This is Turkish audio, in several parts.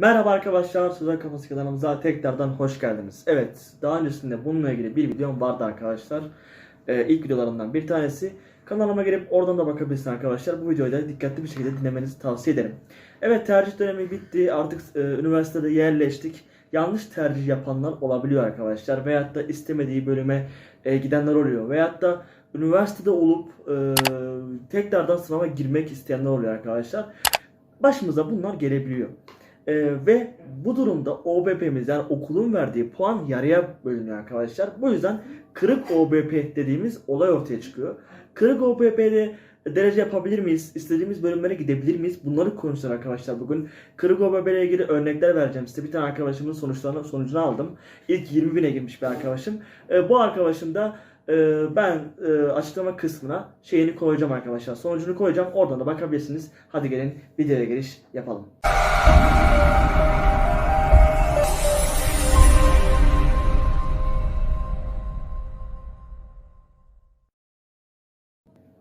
Merhaba arkadaşlar, Sözel Kafası kanalımıza tekrardan hoş geldiniz. Evet, daha öncesinde bununla ilgili bir videom vardı arkadaşlar. Ee, ilk videolarımdan bir tanesi. Kanalıma girip oradan da bakabilirsiniz arkadaşlar. Bu videoyu da dikkatli bir şekilde dinlemenizi tavsiye ederim. Evet, tercih dönemi bitti. Artık e, üniversitede yerleştik. Yanlış tercih yapanlar olabiliyor arkadaşlar. Veyahut da istemediği bölüme e, gidenler oluyor. Veyahut da üniversitede olup e, tekrardan sınava girmek isteyenler oluyor arkadaşlar. Başımıza bunlar gelebiliyor. Ee, ve bu durumda OBP'miz yani okulun verdiği puan yarıya bölünüyor arkadaşlar. Bu yüzden kırık OBP dediğimiz olay ortaya çıkıyor. Kırık OBP'de derece yapabilir miyiz? İstediğimiz bölümlere gidebilir miyiz? Bunları konuşacağız arkadaşlar bugün. Kırık OBP ile ilgili örnekler vereceğim size. Bir tane arkadaşımın sonuçlarını sonucunu aldım. İlk 20 bine girmiş bir arkadaşım. Ee, bu arkadaşım da e, ben e, açıklama kısmına şeyini koyacağım arkadaşlar. Sonucunu koyacağım. Oradan da bakabilirsiniz. Hadi gelin videoya giriş yapalım.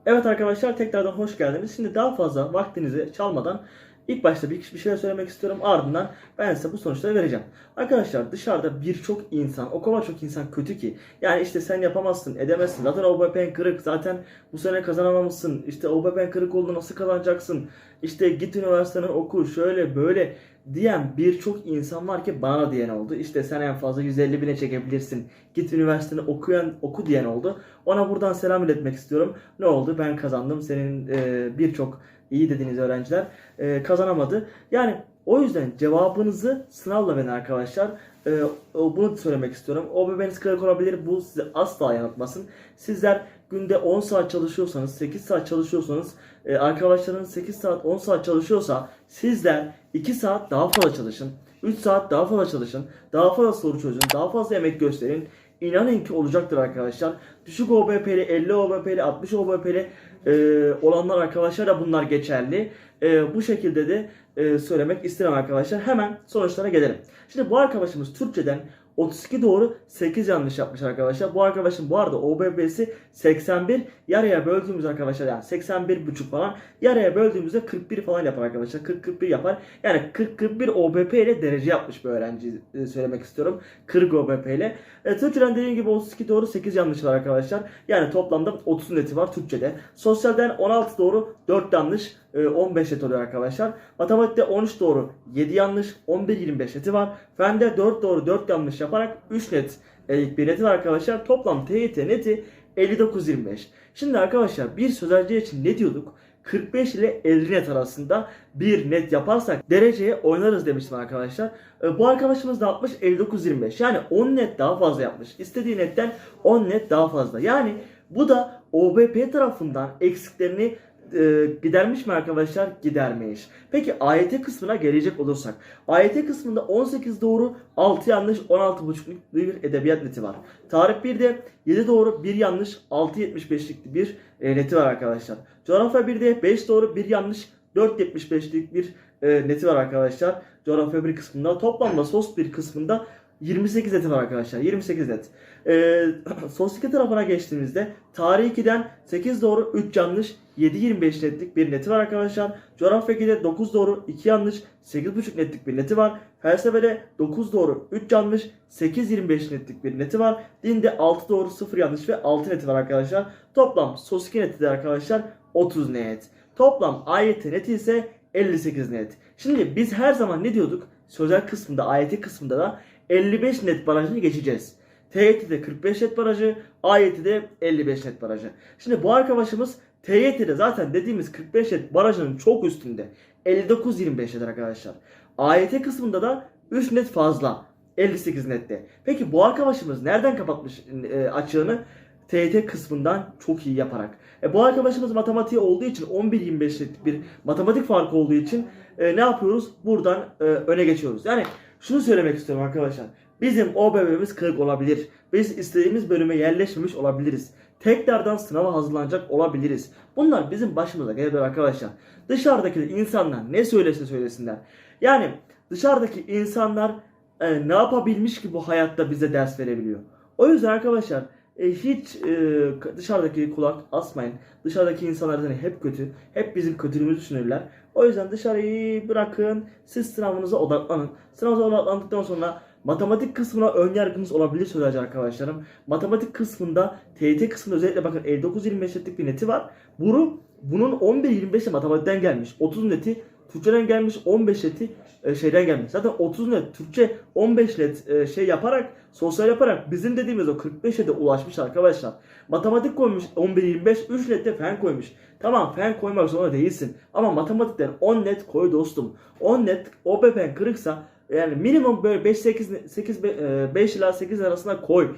Evet arkadaşlar tekrardan hoş geldiniz. Şimdi daha fazla vaktinizi çalmadan ilk başta bir, bir şeyler söylemek istiyorum. Ardından ben size bu sonuçları vereceğim. Arkadaşlar dışarıda birçok insan, o kadar çok insan kötü ki. Yani işte sen yapamazsın, edemezsin. Zaten OBP'n kırık. Zaten bu sene kazanamamışsın. İşte OBP'n kırık oldu nasıl kazanacaksın? İşte git üniversiteden oku şöyle böyle diyen birçok insan var ki bana diyen oldu. İşte sen en fazla 150 bine çekebilirsin. Git üniversiteni okuyan oku diyen oldu. Ona buradan selam iletmek istiyorum. Ne oldu? Ben kazandım. Senin e, birçok iyi dediğiniz öğrenciler e, kazanamadı. Yani o yüzden cevabınızı sınavla verin arkadaşlar. E, bunu söylemek istiyorum. OBB'niz kırık olabilir. Bu sizi asla yanıltmasın. Sizler günde 10 saat çalışıyorsanız, 8 saat çalışıyorsanız, e, arkadaşlarınız 8 saat, 10 saat çalışıyorsa sizler 2 saat daha fazla çalışın. 3 saat daha fazla çalışın. Daha fazla soru çözün. Daha fazla emek gösterin. İnanın ki olacaktır arkadaşlar. Düşük OBP'li, 50 OBP'li, 60 OBP'li e, olanlar arkadaşlar da bunlar geçerli. E, bu şekilde de e, söylemek isterim arkadaşlar. Hemen sonuçlara gelelim. Şimdi bu arkadaşımız Türkçeden 32 doğru 8 yanlış yapmış arkadaşlar. Bu arkadaşın bu arada OBB'si 81 yarıya böldüğümüz arkadaşlar yani 81 buçuk falan yarıya böldüğümüzde 41 falan yapar arkadaşlar. 40-41 yapar. Yani 40-41 OBP ile derece yapmış bir öğrenci e, söylemek istiyorum. 40 OBP ile. E, Türkçeden dediğim gibi 32 doğru 8 yanlış var arkadaşlar. Yani toplamda 30 neti var Türkçede. Sosyalden 16 doğru 4 yanlış 15 net oluyor arkadaşlar. Matematikte 13 doğru 7 yanlış 11-25 neti var. Fende 4 doğru 4 yanlış yaparak 3 net e, ilk bir neti var arkadaşlar. Toplam TYT neti 59-25. Şimdi arkadaşlar bir sözelci için ne diyorduk? 45 ile 50 net arasında bir net yaparsak dereceye oynarız demiştim arkadaşlar. E, Bu arkadaşımız da yapmış 59-25. Yani 10 net daha fazla yapmış. İstediği netten 10 net daha fazla. Yani bu da OBP tarafından eksiklerini e, gidermiş mi arkadaşlar? Gidermiş. Peki AYT kısmına gelecek olursak. AYT kısmında 18 doğru 6 yanlış 16,5'luk bir edebiyat neti var. Tarih 1'de 7 doğru 1 yanlış 6,75'lik bir e, neti var arkadaşlar. Coğrafya 1'de 5 doğru 1 yanlış 4.75'lik bir e, neti var arkadaşlar. Coğrafya 1 kısmında. Toplamda sos 1 kısmında 28 neti var arkadaşlar. 28 net. E, sos 2 tarafına geçtiğimizde tarih 2'den 8 doğru 3 yanlış 7.25 netlik bir neti var arkadaşlar. Coğrafya 2'de 9 doğru 2 yanlış 8.5 netlik bir neti var. Felsefede 9 doğru 3 yanlış 8.25 netlik bir neti var. Dinde 6 doğru 0 yanlış ve 6 neti var arkadaşlar. Toplam sos 2 neti de arkadaşlar 30 net. Toplam AYT neti ise 58 net. Şimdi biz her zaman ne diyorduk? Sözel kısmında, AYT kısmında da 55 net barajını geçeceğiz. TYT'de 45 net barajı, AYT'de 55 net barajı. Şimdi bu arkadaşımız TYT'de zaten dediğimiz 45 net barajının çok üstünde. 59-25 net arkadaşlar. AYT kısmında da 3 net fazla. 58 nette. Peki bu arkadaşımız nereden kapatmış e, açığını? TYT kısmından çok iyi yaparak. E, bu arkadaşımız matematiği olduğu için 11-25'lik bir matematik farkı olduğu için e, ne yapıyoruz? Buradan e, öne geçiyoruz. Yani şunu söylemek istiyorum arkadaşlar. Bizim OBB'miz kırık olabilir. Biz istediğimiz bölüme yerleşmemiş olabiliriz. Tekrardan sınava hazırlanacak olabiliriz. Bunlar bizim başımıza gelebilir arkadaşlar. Dışarıdaki insanlar ne söylesin söylesinler. Yani dışarıdaki insanlar e, ne yapabilmiş ki bu hayatta bize ders verebiliyor. O yüzden arkadaşlar e, hiç e, dışarıdaki kulak asmayın. Dışarıdaki insanlar zaten hep kötü. Hep bizim kötülüğümüzü düşünürler. O yüzden dışarıyı bırakın. Siz sınavınıza odaklanın. Sınavınıza odaklandıktan sonra matematik kısmına ön yargınız olabilir söyleyeceğim arkadaşlarım. Matematik kısmında TYT kısmında özellikle bakın 59-25 netlik bir neti var. Bunu bunun 11-25'i matematikten gelmiş. 30 neti Türkçeden gelmiş 15 neti e, şeyden gelmiş. Zaten 30 net Türkçe 15 net e, şey yaparak sosyal yaparak bizim dediğimiz o 45'e de ulaşmış arkadaşlar. Matematik koymuş 11-25 3 net de fen koymuş. Tamam fen koymak zorunda değilsin. Ama matematikten 10 net koy dostum. 10 net OBP'n kırıksa yani minimum böyle 5 8 8 5 ila 8 arasında koy.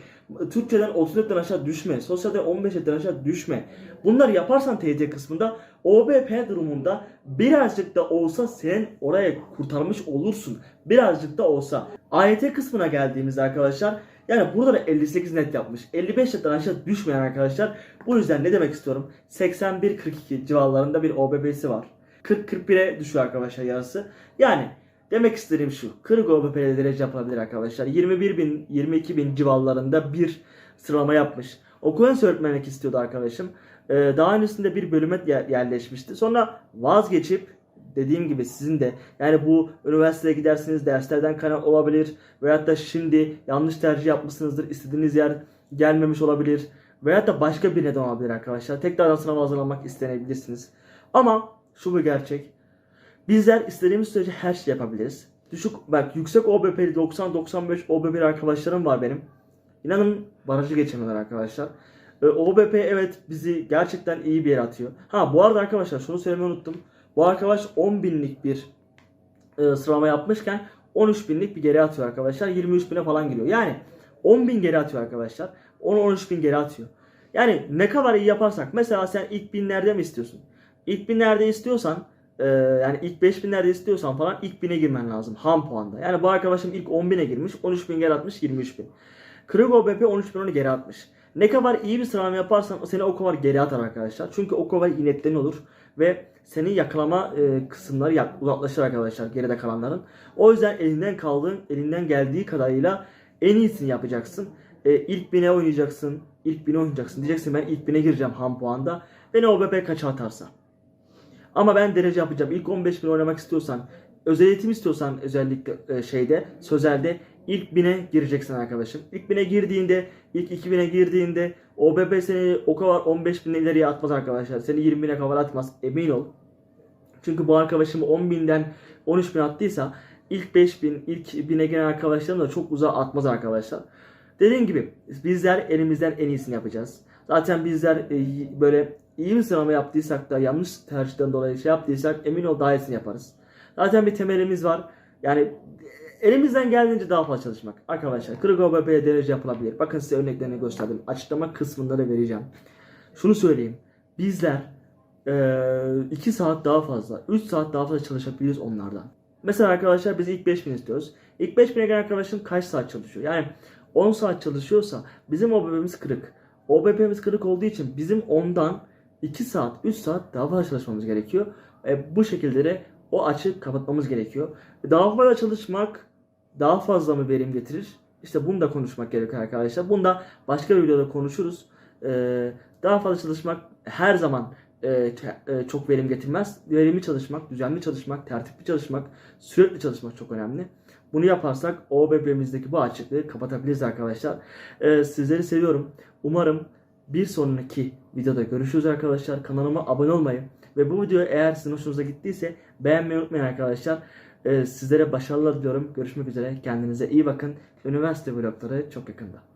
Türkçeden 30 netten aşağı düşme. Sosyalden 15 netten aşağı düşme. Bunları yaparsan TYT kısmında OBP durumunda birazcık da olsa sen oraya kurtarmış olursun. Birazcık da olsa. AYT kısmına geldiğimizde arkadaşlar yani burada da 58 net yapmış. 55 netten aşağı düşmeyen arkadaşlar. Bu yüzden ne demek istiyorum? 81-42 civarlarında bir OBP'si var. 40-41'e düşüyor arkadaşlar yarısı. Yani Demek istediğim şu. 40 OBP'de derece yapılabilir arkadaşlar. 21 bin, 22 bin civarlarında bir sıralama yapmış. Okul öğretmenlik istiyordu arkadaşım. Ee, daha öncesinde bir bölüme yer- yerleşmişti. Sonra vazgeçip dediğim gibi sizin de yani bu üniversiteye gidersiniz derslerden kaynak olabilir veyahut da şimdi yanlış tercih yapmışsınızdır istediğiniz yer gelmemiş olabilir veyahut da başka bir neden olabilir arkadaşlar. Tekrardan sınava hazırlanmak isteyebilirsiniz. Ama şu bir gerçek. Bizler istediğimiz sürece her şey yapabiliriz. Düşük bak yüksek OBP'li 90-95 OBP'li arkadaşlarım var benim. İnanın barajı geçemiyorlar arkadaşlar. Ee, OBP evet bizi gerçekten iyi bir yere atıyor. Ha bu arada arkadaşlar şunu söylemeyi unuttum. Bu arkadaş 10 binlik bir e, sıralama yapmışken 13 binlik bir geri atıyor arkadaşlar. 23 bine falan giriyor. Yani 10 bin geri atıyor arkadaşlar. 10-13 bin geri atıyor. Yani ne kadar iyi yaparsak. Mesela sen ilk binlerde mi istiyorsun? İlk binlerde istiyorsan e, yani ilk 5000'lerde istiyorsan falan ilk 1000'e girmen lazım ham puanda. Yani bu arkadaşım ilk 10.000'e girmiş 13.000 geri atmış 23.000. Kırık OBP 13.000 onu geri atmış. Ne kadar iyi bir sıralama yaparsan seni o kadar geri atar arkadaşlar. Çünkü o kadar iyi netlerin olur ve seni yakalama e, kısımları yak, uzaklaşır arkadaşlar geride kalanların. O yüzden elinden kaldığın, elinden geldiği kadarıyla en iyisini yapacaksın. E, ilk 1000'e oynayacaksın. ilk 1000'e oynayacaksın. Diyeceksin ben ilk 1000'e gireceğim ham puanda. Ve ne OBP kaça atarsa. Ama ben derece yapacağım. İlk 15 bin oynamak istiyorsan, özel eğitim istiyorsan özellikle e, şeyde, sözelde ilk 1000'e gireceksin arkadaşım. İlk 1000'e girdiğinde, ilk 2000'e girdiğinde OBP seni o kadar 15 bin ileriye atmaz arkadaşlar. Seni 20 bine kadar atmaz. Emin ol. Çünkü bu arkadaşım 10 binden 13 bin attıysa ilk 5 bin, ilk 1000'e gelen arkadaşlarım da çok uzağa atmaz arkadaşlar. Dediğim gibi bizler elimizden en iyisini yapacağız. Zaten bizler e, böyle iyi bir sıralama yaptıysak da yanlış tercihten dolayı şey yaptıysak emin ol daha iyisini yaparız. Zaten bir temelimiz var. Yani elimizden geldiğince daha fazla çalışmak. Arkadaşlar kırık OBP'ye derece yapılabilir. Bakın size örneklerini gösterdim. Açıklama kısmında da vereceğim. Şunu söyleyeyim. Bizler 2 saat daha fazla, 3 saat daha fazla çalışabiliriz onlardan. Mesela arkadaşlar biz ilk 5000 istiyoruz. İlk 5000'e gelen arkadaşın kaç saat çalışıyor? Yani 10 saat çalışıyorsa bizim OBP'miz kırık. OBP'miz kırık olduğu için bizim ondan 2 saat, 3 saat daha fazla çalışmamız gerekiyor. E, bu şekilde de o açık kapatmamız gerekiyor. Daha fazla çalışmak daha fazla mı verim getirir? İşte bunu da konuşmak gerekiyor arkadaşlar. Bunu da başka bir videoda konuşuruz. Ee, daha fazla çalışmak her zaman e, e, çok verim getirmez. Verimli çalışmak, düzenli çalışmak, tertipli çalışmak, sürekli çalışmak çok önemli. Bunu yaparsak OBB'mizdeki bu açıklığı kapatabiliriz arkadaşlar. Ee, sizleri seviyorum. Umarım bir sonraki videoda görüşürüz arkadaşlar. Kanalıma abone olmayı ve bu video eğer sizin hoşunuza gittiyse beğenmeyi unutmayın arkadaşlar. Ee, sizlere başarılar diliyorum. Görüşmek üzere. Kendinize iyi bakın. Üniversite vlogları çok yakında.